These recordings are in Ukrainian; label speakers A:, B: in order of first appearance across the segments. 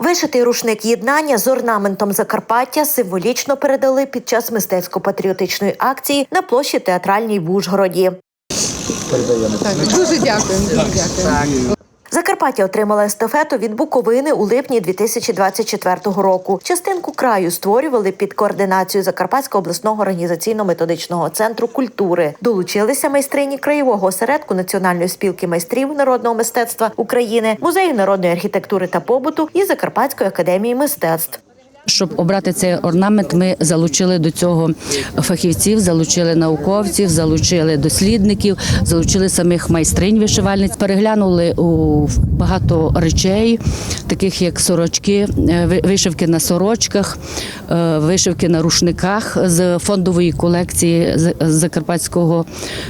A: Вишитий рушник єднання з орнаментом Закарпаття символічно передали під час мистецько-патріотичної акції на площі театральній в Ужгороді.
B: Дуже дякую. Дуже дякую.
A: Закарпаття отримала естафету від Буковини у липні 2024 року. Частинку краю створювали під координацією Закарпатського обласного організаційно-методичного центру культури. Долучилися майстрині краєвого осередку Національної спілки майстрів народного мистецтва України, музею народної архітектури та побуту і Закарпатської академії мистецтв.
C: Щоб обрати цей орнамент, ми залучили до цього фахівців, залучили науковців, залучили дослідників, залучили самих майстринь вишивальниць. Переглянули у багато речей, таких як сорочки, е, вишивки на сорочках, е, вишивки на рушниках з фондової колекції Закарпатського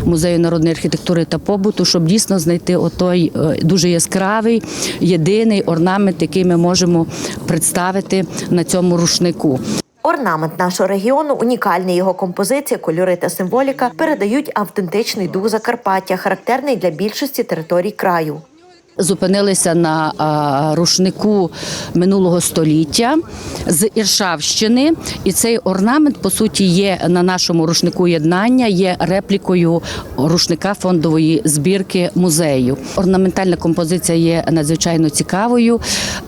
C: музею народної архітектури та побуту, щоб дійсно знайти отой е, дуже яскравий, єдиний орнамент, який ми можемо представити на цьому рушнику.
A: Орнамент нашого регіону, унікальний його композиція, кольори та символіка передають автентичний дух Закарпаття, характерний для більшості територій краю.
C: Зупинилися на рушнику минулого століття з Іршавщини, і цей орнамент по суті є на нашому рушнику єднання, є реплікою рушника фондової збірки музею. Орнаментальна композиція є надзвичайно цікавою.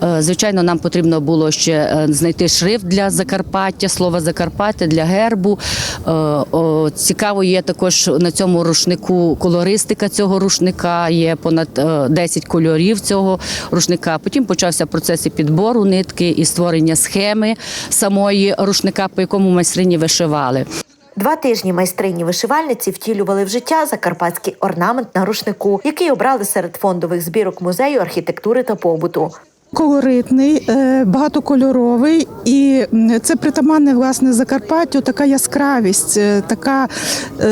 C: Е, Звичайно, нам потрібно було ще е, знайти шрифт для Закарпаття, слова Закарпаття для гербу. Е, Цікаво є також на цьому рушнику колористика цього рушника. Є понад е, 10 кольорів цього рушника. Потім почався процес підбору нитки і створення схеми самої рушника, по якому майстрині вишивали.
A: Два тижні майстрині вишивальниці втілювали в життя закарпатський орнамент на рушнику, який обрали серед фондових збірок музею архітектури та побуту.
B: Колоритний, е, багатокольоровий, і це притаманне власне Закарпаттю, така яскравість, е, така. е,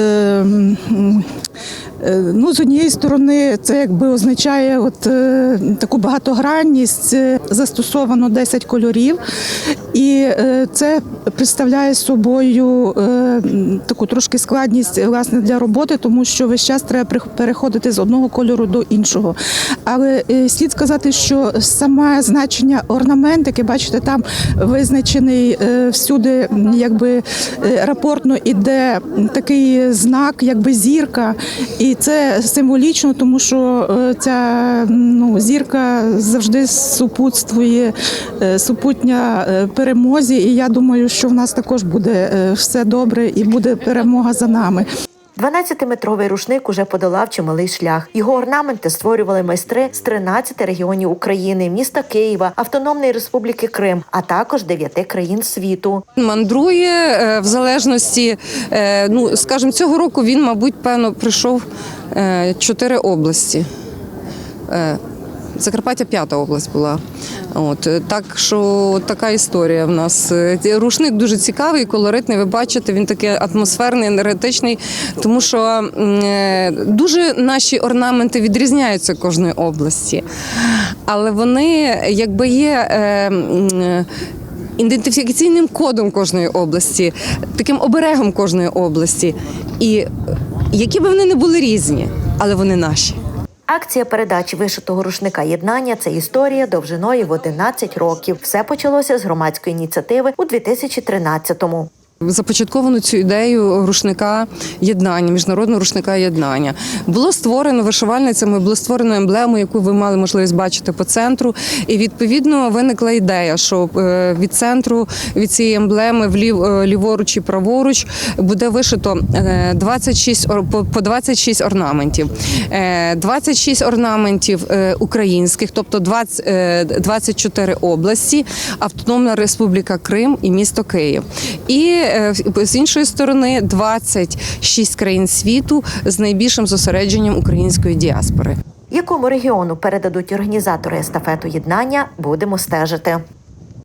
B: е, Ну, з однієї сторони, це якби означає от, е, таку багатогранність, застосовано 10 кольорів, і е, це представляє собою е, таку трошки складність власне для роботи, тому що весь час треба переходити з одного кольору до іншого. Але е, слід сказати, що саме значення орнаментики, бачите, там визначений е, всюди, якби е, рапортно іде такий знак, якби зірка, і це символічно, тому що е, ця ну, зірка завжди супутствує супутня перемозі. І я думаю, що в нас також буде все добре і буде перемога за нами.
A: 12-метровий рушник уже подолав чималий шлях. Його орнаменти створювали майстри з 13 регіонів України, міста Києва, Автономної Республіки Крим, а також 9 країн світу.
D: мандрує е, в залежності. е, Ну, скажімо, цього року він, мабуть, певно, прийшов е, чотири області. Закарпаття п'ята область була. От е, так що така історія в нас. Е, Рушник дуже цікавий, колоритний. Ви бачите, він такий атмосферний, енергетичний, тому що е, дуже наші орнаменти відрізняються кожної області, але вони якби є. ідентифікаційним кодом кожної області, таким оберегом кожної області. І які би вони не були різні, але вони наші.
A: Акція передачі вишитого рушника єднання це історія довжиною в 11 років. Все почалося з громадської ініціативи у 2013-му.
D: Започатковано цю ідею рушника єднання, міжнародного рушника єднання. Було створено вишивальницями, було створено емблему, яку ви мали можливість бачити по центру. І відповідно виникла ідея, що е, від центру, від цієї емблеми влів, е, ліворуч і праворуч буде вишито е, 26, ор- по- по 26 орнаментів. Е, 26 орнаментів е, українських, тобто 20, е, 24 області, Автономна Республіка Крим і місто Київ. І е, з іншої сторони 26 країн світу з найбільшим зосередженням української діаспори.
A: Якому регіону передадуть організатори естафету єднання, будемо стежити.